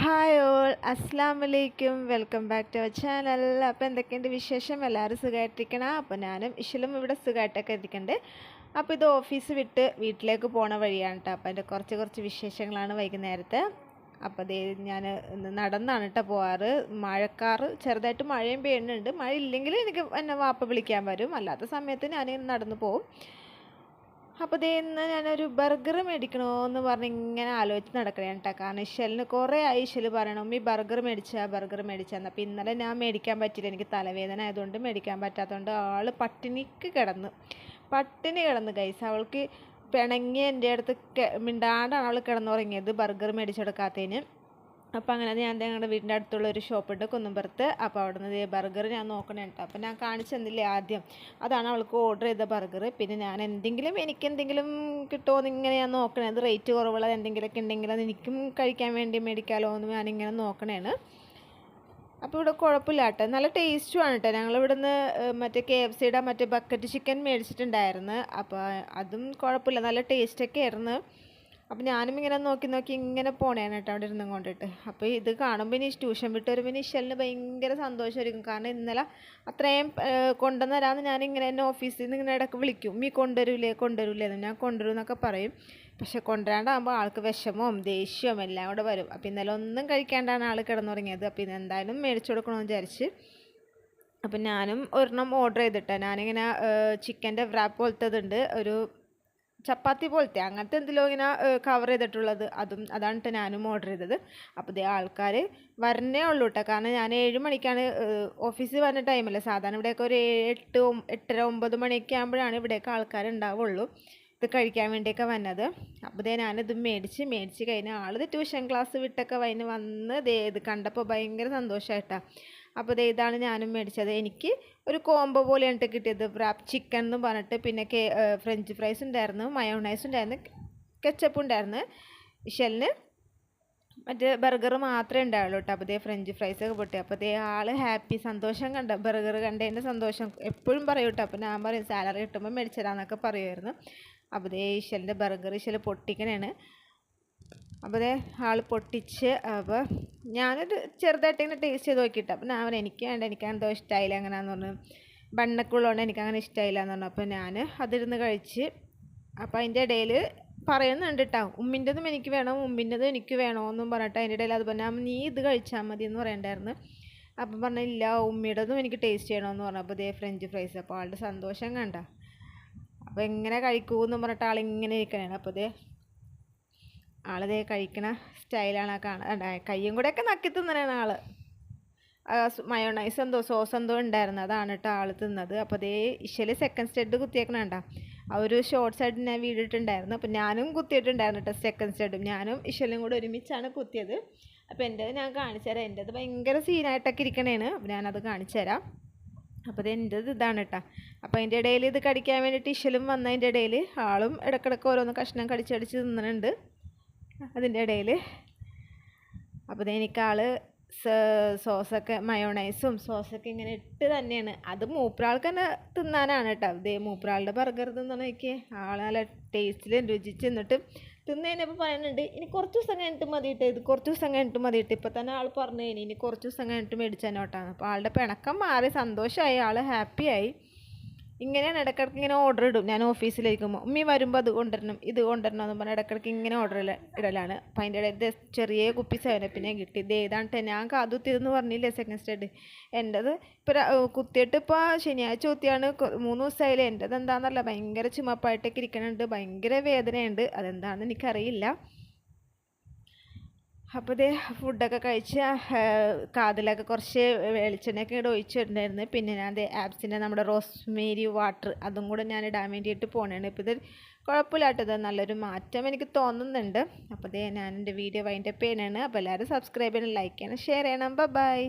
Hi all അസ്സാം വലൈക്കും welcome back to our channel അപ്പോൾ എന്തൊക്കെയുണ്ട് വിശേഷം? എല്ലാവരും സുഖമായിട്ടിരിക്കണം അപ്പോൾ ഞാനും ഇഷലും ഇവിടെ സുഖമായിട്ടൊക്കെ ഇരിക്കുന്നുണ്ട് അപ്പോൾ ഇത് ഓഫീസ് വിട്ട് വീട്ടിലേക്ക് പോണ വഴിയാണ് കേട്ടോ അപ്പോൾ എന്റെ കുറച്ച് കുറച്ച് വിശേഷങ്ങളാണ് വൈകുന്നേരത്തെ. അപ്പോൾ അതേ ഞാൻ നടന്നാണ് കേട്ടോ പോവാറ്. മഴക്കാറ് ചെറുതായിട്ട് മഴയും പെയ്യുന്നുണ്ട്. മഴ ഇല്ലെങ്കിൽ എനിക്ക് എന്നെ വാപ്പ വിളിക്കാൻ വരും. അല്ലാത്ത സമയത്ത് ഞാൻ നടന്നു പോകും അപ്പോൾ ദേ ഇന്ന് ഞാനൊരു ബർഗർ മേടിക്കണോ എന്ന് പറഞ്ഞ് ഇങ്ങനെ ആലോചിച്ച് നടക്കണേ കേട്ടോ കാരണം ഇഷലിന് കുറേ ആയി ഇഷൽ പറയണം ഈ ബർഗർ മേടിച്ചാ ബർഗർ മേടിച്ചാന്ന്. അപ്പോൾ ഇന്നലെ ഞാൻ മേടിക്കാൻ പറ്റില്ല എനിക്ക് തലവേദന ആയതുകൊണ്ട് മേടിക്കാൻ പറ്റാത്തതുകൊണ്ട് ആൾ പട്ടിണിക്ക് കിടന്ന് പട്ടിണി കിടന്ന് ഗൈസ് അവൾക്ക് പിണങ്ങി എന്റെ അടുത്ത് മിണ്ടാണ്ടാണ് അവൾ കിടന്നുറങ്ങിയത് ബർഗർ മേടിച്ചെടുക്കാത്തതിന് അപ്പോൾ അങ്ങനെ ഞാൻ ഞങ്ങളുടെ വീടിന്റെ അടുത്തുള്ള ഒരു ഷോപ്പുണ്ട് കുന്നുംപുറത്ത്. അപ്പോൾ അവിടെ നിന്ന് ബർഗർ ഞാൻ നോക്കണേ കേട്ടോ അപ്പോൾ ഞാൻ കാണിച്ചു തന്നില്ലേ ആദ്യം? അതാണ് അവൾക്ക് ഓർഡർ ചെയ്ത ബർഗർ പിന്നെ ഞാൻ എന്തെങ്കിലും എനിക്ക് എന്തെങ്കിലും കിട്ടുമോ എന്ന് ഇങ്ങനെ ഞാൻ നോക്കണേ. അത് റേറ്റ് കുറവുള്ളത് എന്തെങ്കിലുമൊക്കെ ഉണ്ടെങ്കിൽ അത് എനിക്കും കഴിക്കാൻ വേണ്ടി മേടിക്കാമല്ലോ എന്ന് ഞാനിങ്ങനെ നോക്കണേണ്. അപ്പോൾ ഇവിടെ കുഴപ്പമില്ല കേട്ടോ. നല്ല ടേസ്റ്റുമാണ് കേട്ടോ. ഞങ്ങൾ ഇവിടുന്ന് മറ്റേ കെ എഫ് സിയുടെ മറ്റേ ബക്കറ്റ് ചിക്കൻ മേടിച്ചിട്ടുണ്ടായിരുന്നു. അപ്പോൾ അതും കുഴപ്പമില്ല. നല്ല ടേസ്റ്റൊക്കെ ആയിരുന്നു. അപ്പോൾ ഞാനും ഇങ്ങനെ നോക്കി നോക്കി ഇങ്ങനെ പോണേണ് കേട്ടോ അവിടെ ഇരുന്നും കൊണ്ടിട്ട്. അപ്പോൾ ഇത് കാണുമ്പോൾ ഇനി ട്യൂഷൻ വിട്ട് വരുമ്പോൾ ഇനി ഇഷലിന് ഭയങ്കര സന്തോഷമായിരിക്കും കാരണം ഇന്നലെ അത്രയും കൊണ്ടുവന്ന് ഞാൻ ഇങ്ങനെ എന്നെ ഓഫീസിൽ നിന്ന് ഇങ്ങനെ ഇടയ്ക്ക് വിളിക്കും. ഉമ്മി കൊണ്ടുവരൂലേ കൊണ്ടുവരൂലേ എന്ന് ഞാൻ കൊണ്ടുവരും എന്നൊക്കെ പറയും. പക്ഷെ കൊണ്ടുവരാണ്ടാകുമ്പോൾ ആൾക്ക് വിഷമവും ദേഷ്യവും എല്ലാം കൂടെ വരും. അപ്പോൾ ഇന്നലെ ഒന്നും കഴിക്കാണ്ടാണ് ആൾ കിടന്നുറങ്ങിയത്. അപ്പോൾ ഇന്ന് എന്തായാലും മേടിച്ചു കൊടുക്കണമെന്ന് വിചാരിച്ച്. അപ്പം ഞാനും ഒരെണ്ണം ഓർഡർ ചെയ്തിട്ടാണ് ഞാനിങ്ങനെ ചിക്കന്റെ വ്രാപ്പ് പോലത്തതുണ്ട്. ഒരു ചപ്പാത്തി പോലത്തെ അങ്ങനത്തെ എന്തെല്ലോ ഇങ്ങനെ കവർ ചെയ്തിട്ടുള്ളത്. അതും അതാണ് ഞാനും ഓർഡർ ചെയ്തത്. അപ്പോൾ ഇതേ ആൾക്കാർ വരണേ ഉള്ളൂ കേട്ടോ കാരണം ഞാൻ ഏഴ് മണിക്കാണ് ഓഫീസിൽ വരുന്ന ടൈമല്ലേ സാധാരണ ഇവിടെയൊക്കെ ഒരു എട്ട് എട്ടര ഒമ്പത് മണിയൊക്കെ ആകുമ്പോഴാണ് ഇവിടെയൊക്കെ ആൾക്കാർ ഉണ്ടാവുള്ളൂ ഇത് കഴിക്കാൻ വേണ്ടിയൊക്കെ വന്നത്. അപ്പോൾ ഇതേ ഞാനിത് മേടിച്ച് മേടിച്ച് കഴിഞ്ഞാൽ ആൾ ട്യൂഷൻ ക്ലാസ് വിട്ടൊക്കെ വൈന് വന്ന് ദേ ഇത് കണ്ടപ്പോൾ ഭയങ്കര സന്തോഷമായിട്ടാണ് അപ്പോൾ ദേ ഇതാണ് ഞാനും മേടിച്ചത്. എനിക്ക് ഒരു കോംബോ പോലെയാണ് കിട്ടിയത്. റാപ്പ് ചിക്കൻ എന്ന് പറഞ്ഞിട്ട് പിന്നെ ഫ്രഞ്ച് ഫ്രൈസ് ഉണ്ടായിരുന്നു മയോണൈസ് ഉണ്ടായിരുന്നു കെച്ചപ്പ് ഉണ്ടായിരുന്നു ഇഷലിന് മറ്റേ ബർഗർ മാത്രമേ ഉണ്ടാവുള്ളൂ കേട്ടോ. അപ്പോൾ ഫ്രഞ്ച് ഫ്രൈസ് ഒക്കെ പൊട്ടി. അപ്പോൾ ദേ ആൾ ഹാപ്പി സന്തോഷം കണ്ട ബർഗർ കണ്ടതിന്റെ സന്തോഷം എപ്പോഴും പറയും കേട്ടോ. അപ്പോൾ ഞാൻ പറയും സാലറി കിട്ടുമ്പോൾ മേടിച്ചതാന്നൊക്കെ പറയുമായിരുന്നു. അപ്പോൾ ദേ ഇഷലിന്റെ ബർഗർ ഇഷൽ പൊട്ടിക്കണേണ്. അപ്പോൾ ആൾ പൊട്ടിച്ച് അപ്പോൾ ഞാനൊരു ചെറുതായിട്ട് ഇങ്ങനെ ടേസ്റ്റ് ചെയ്ത് നോക്കിയിട്ട് അപ്പോൾ ഞാൻ എനിക്ക് വേണ്ട എനിക്ക് എന്തോ ഇഷ്ടമായില്ല അങ്ങനെയാന്ന് പറഞ്ഞു. ബണ്ണക്കുള്ളതുകൊണ്ട് എനിക്ക് അങ്ങനെ ഇഷ്ടമായില്ല എന്ന് പറഞ്ഞു. അപ്പോൾ ഞാൻ അതിരുന്ന് കഴിച്ച് അപ്പോൾ അതിന്റെ ഇടയിൽ പറയുന്നുണ്ട് കേട്ടോ ഉമ്മിന്റെതും എനിക്ക് വേണം ഉമ്മിന്റെതും എനിക്ക് വേണമെന്നും പറഞ്ഞിട്ട് അതിന്റെ ഇടയിൽ അത് പറഞ്ഞാൽ നീ ഇത് കഴിച്ചാൽ മതി എന്ന് പറയണ്ടായിരുന്നു. അപ്പം പറഞ്ഞില്ല ഉമ്മിയുടേതും എനിക്ക് ടേസ്റ്റ് ചെയ്യണമെന്ന് പറഞ്ഞു. അപ്പോൾ ഇതേ ഫ്രഞ്ച് ഫ്രൈസ് അപ്പോൾ ആളുടെ സന്തോഷം കണ്ട. അപ്പോൾ എങ്ങനെ കഴിക്കുമെന്നും പറഞ്ഞിട്ട് ആളിങ്ങനെ ഇരിക്കണേ. അപ്പോൾ ഇതേ ആളിതേ കഴിക്കണ സ്റ്റൈലാണ് കാണാൻ കയ്യും കൂടെ ഒക്കെ നക്കി തിന്നണാണ് ആൾ. മയോണൈസ് എന്തോ സോസ് എന്തോ ഉണ്ടായിരുന്നു. അതാണ് കേട്ടോ ആൾ തിന്നത്. അപ്പോൾ അതേ ഇഷ്യൽ സെക്കൻഡ് സ്റ്റെഡ് കുത്തിയേക്കണണ്ട ആ ഒരു ഷോർട്ട് സൈഡ് ഞാൻ വീടിട്ടുണ്ടായിരുന്നു. അപ്പോൾ ഞാനും കുത്തിയിട്ടുണ്ടായിരുന്നു കേട്ടോ സെക്കൻഡ് സ്റ്റെഡും ഞാനും ഇഷ്യലും കൂടെ ഒരുമിച്ചാണ് കുത്തിയത്. അപ്പോൾ എന്റെ ഞാൻ കാണിച്ചു തരാം. എന്റെത് ഭയങ്കര സീനായിട്ടൊക്കെ ഇരിക്കണേന് ഞാനത് കാണിച്ചു തരാം. അപ്പോൾ ഇത് എന്റെത് ഇതാണ് കേട്ടോ അപ്പോൾ അതിന്റെ ഇടയിൽ ഇത് കടിക്കാൻ വേണ്ടിയിട്ട് ഇഷലും വന്നതിന്റെ ഇടയിൽ ആളും ഇടക്കിടക്ക് ഓരോന്ന് കഷ്ണം കടിച്ചടിച്ച് തിന്നുന്നുണ്ട് അതിന്റെ ഇടയിൽ. അപ്പോൾ എനിക്ക് ആൾ സോസൊക്കെ മയോണൈസും സോസൊക്കെ ഇങ്ങനെ ഇട്ട് തന്നെയാണ്. അത് മൂപ്പരാൾക്ക് തന്നെ തിന്നാനാണ് കേട്ടോ. ഇതേ മൂപ്പരാളുടെ ബർഗർ തിന്നണേക്ക് ആൾ നല്ല ടേസ്റ്റിൽ രുചിച്ച് എന്നിട്ട് തിന്ന് കഴിഞ്ഞപ്പോൾ പറയുന്നുണ്ട് ഇനി കുറച്ച് ദിവസം കഴിഞ്ഞിട്ട് മതിയിട്ട്. ഇത് കുറച്ച് ദിവസം കഴിഞ്ഞിട്ട് മതിയിട്ട്. ഇപ്പം തന്നെ ആൾ പറഞ്ഞു ഇനി കുറച്ച് ദിവസം കഴിഞ്ഞിട്ട് മേടിച്ചാനോട്ടാണ് അപ്പോൾ ആളുടെ പിണക്കം മാറി സന്തോഷമായി. ആൾ ഹാപ്പിയായി. ഇങ്ങനെയാണ് ഇടയ്ക്കിടയ്ക്ക് ഇങ്ങനെ ഓർഡർ ഇടും. ഞാൻ ഓഫീസിലിരിക്കുമ്പോൾ ഉമ്മി വരുമ്പോൾ അത് കൊണ്ടുവരണം ഇത് കൊണ്ടുവരണം എന്ന് പറഞ്ഞാൽ ഇടയ്ക്കിടയ്ക്ക് ഇങ്ങനെ ഓർഡർ ഇടലാണ്. അപ്പം അതിന്റെ ഇടയിൽ ചെറിയ കുപ്പി പിന്നെ കിട്ടി. ഇത് ഏതാണ് ഞാൻ കാതുത്തിയതെന്ന് പറഞ്ഞില്ലേ സെക്കൻഡ് സ്റ്റേഡ് എന്റെത് ഇപ്പോൾ കുത്തിയിട്ട് ഇപ്പോൾ ശനിയാഴ്ച കുത്തിയാണ്. മൂന്ന് ദിവസമായാലും എന്റെത് എന്താണെന്നല്ല ഭയങ്കര ചുമപ്പായിട്ടൊക്കെ ഇരിക്കണുണ്ട്. ഭയങ്കര വേദനയുണ്ട്. അതെന്താണെന്ന് എനിക്കറിയില്ല. അപ്പോൾ ഇതേ ഫുഡൊക്കെ കഴിച്ച് കാതിലൊക്കെ കുറച്ച് വെളിച്ചെണ്ണയൊക്കെ ഇങ്ങോട്ട് ഒഴിച്ചിട്ടുണ്ടായിരുന്നു. പിന്നെ ഞാൻ അതേ ആപ്സിന്റെ നമ്മുടെ റോസ്മേരി വാട്ടർ അതും കൂടെ ഞാൻ ഇടാൻ വേണ്ടിയിട്ട് പോകണേണ് ഇപ്പോൾ ഇത് കുഴപ്പമില്ലാട്ടത് നല്ലൊരു മാറ്റം എനിക്ക് തോന്നുന്നുണ്ട്. അപ്പോൾ ഇതേ ഞാൻ എന്റെ വീഡിയോ വൈൻഡപ്പ് പേനാണ് അപ്പോൾ എല്ലാവരും സബ്സ്ക്രൈബ് ചെയ്യണം ലൈക്ക് ചെയ്യണം ഷെയർ ചെയ്യണം. ബൈ